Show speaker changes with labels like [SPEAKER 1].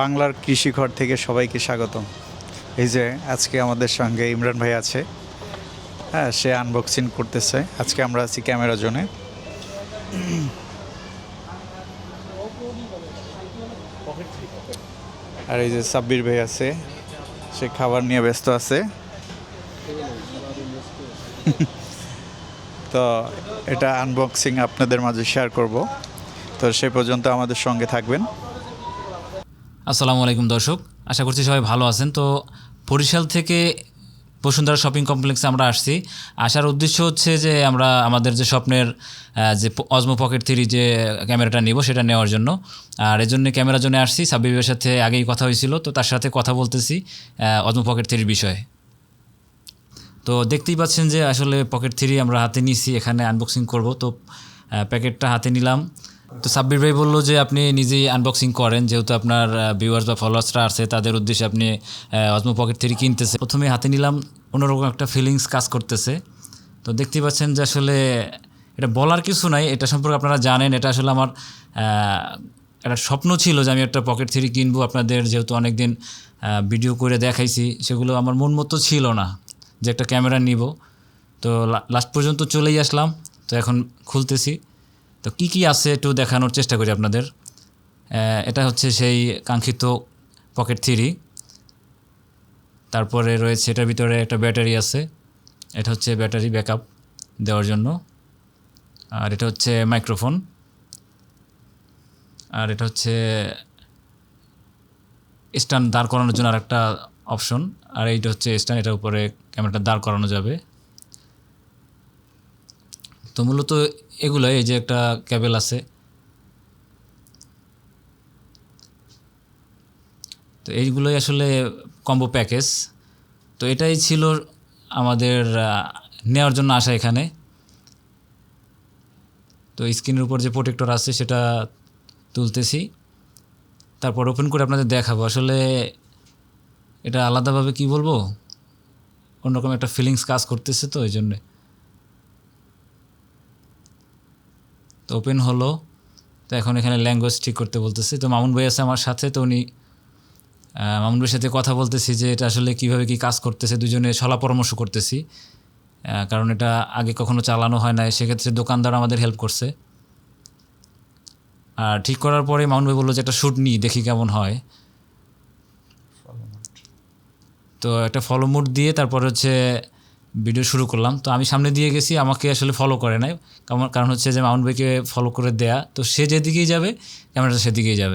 [SPEAKER 1] বাংলার কৃষি ঘর থেকে সবাইকে স্বাগতম। এই যে আজকে আমাদের সঙ্গে ইমরান ভাই আছে। হ্যাঁ সে আনবক্সিং করতেছে। আজকে আমরা আছি ক্যামেরা জোনে। আর এই যে সাব্বির ভাই আছে, সে খাবার নিয়ে ব্যস্ত আছে। তো এটা আনবক্সিং আপনাদের মাঝে শেয়ার করব। তো সে পর্যন্ত আমাদের সঙ্গে থাকবেন।
[SPEAKER 2] আসসালামু আলাইকুম দর্শক, আশা করছি সবাই ভালো আছেন। তো বরিশাল থেকে বসুন্ধরা শপিং কমপ্লেক্সে আমরা আসছি। আসার উদ্দেশ্য হচ্ছে যে আমরা আমাদের যে স্বপ্নের যে অজমো পকেট থ্রি যে ক্যামেরাটা নিব সেটা নেওয়ার জন্য। আর এর জন্য ক্যামেরার জন্য আসছি। সাব্বিবের সাথে আগেই কথা হয়েছিল, তো তার সাথে কথা বলতেছি অজমো পকেট থ্রির বিষয়ে। তো দেখতেই পাচ্ছেন যে আসলে পকেট থ্রি আমরা হাতে নিয়েছি এখানে আনবক্সিং করব। তো প্যাকেটটা হাতে নিলাম। তো সাব্বির ভাই বলল যে আপনি নিজেই আনবক্সিং করেন, যেহেতু আপনার ভিউয়ার্স বা ফলোয়ার্সরা আছে, তাদের উদ্দেশ্যে আপনি অজমো পকেট থ্রি কিনতেছে। প্রথমে হাতে নিলাম, অন্যরকম একটা ফিলিংস কাজ করতেছে। তো দেখতেই পাচ্ছেন যে আসলে এটা বলার কিছু নাই, এটা সম্পর্কে আপনারা জানেন, এটা আসলে আমার একটা স্বপ্ন ছিল যে আমি একটা পকেট থ্রি কিনবো। আপনাদের যেহেতু অনেকদিন ভিডিও করে দেখাইছি, সেগুলো আমার মন মতো ছিল না যে একটা ক্যামেরা নিব। তো লাস্ট পর্যন্ত চলেই আসলাম, তো এখন খুলতেছি। তো কি কি আছে একটু দেখানোর চেষ্টা করি আপনাদের? এটা হচ্ছে সেই কাঙ্ক্ষিত পকেট থ্রি। তারপরে রয়েছে, এটার ভিতরে একটা ব্যাটারি আছে। এটা হচ্ছে ব্যাটারি ব্যাকআপ দেওয়ার জন্য। আর এটা হচ্ছে মাইক্রোফোন। আর এটা হচ্ছে স্ট্যান্ড দাঁড় করানোর জন্য আরেকটা অপশন। আর এইটা হচ্ছে স্ট্যান্ড এটার উপরে ক্যামেরাটা দাঁড় করানো যাবে। তো মূলত এগুলো এই যে একটা ক্যাবেল আছে। তো এইগুলোই আসলে কম্বো প্যাকেজ। তো এটাই ছিল আমাদের নেওয়ার জন্য আসা এখানে। তো স্ক্রিনের উপর যে প্রোটেক্টর আছে সেটা তুলতেছি। তারপর ওপেন করে আপনাদের দেখাবো। আসলে এটা আলাদাভাবে কি বলব? অন্যরকম একটা ফিলিংস কাজ করতেছে তো, এই জন্যে। তো ওপেন হলো। তো এখন এখানে ল্যাঙ্গুয়েজ ঠিক করতে বলতেছে। তো মামুন ভাই আছে আমার সাথে তো উনি মামুন ভাইয়ের সাথে কথা বলতেছি যে এটা আসলে কীভাবে কি কাজ করতেছে দুজনে সলা পরামর্শ করতেছি। কারণ এটা আগে কখনো চালানো হয় না সেক্ষেত্রে দোকানদার আমাদের হেল্প করছে। আর ঠিক করার পরে মামুন ভাই বলল যে একটা শ্যুট নিই দেখি কেমন হয়। তো একটা ফলো মোড দিয়ে তারপর হচ্ছে ভিডিও শুরু করলাম। তো আমি সামনে দিয়ে গেছি, আমাকে আসলে ফলো করে নাই। কারণ হচ্ছে যে মাউন্ট ভাইকে ফলো করে দেয়া। তো সে যেদিকেই যাবে ক্যামেরাটা সেদিকেই যাবে।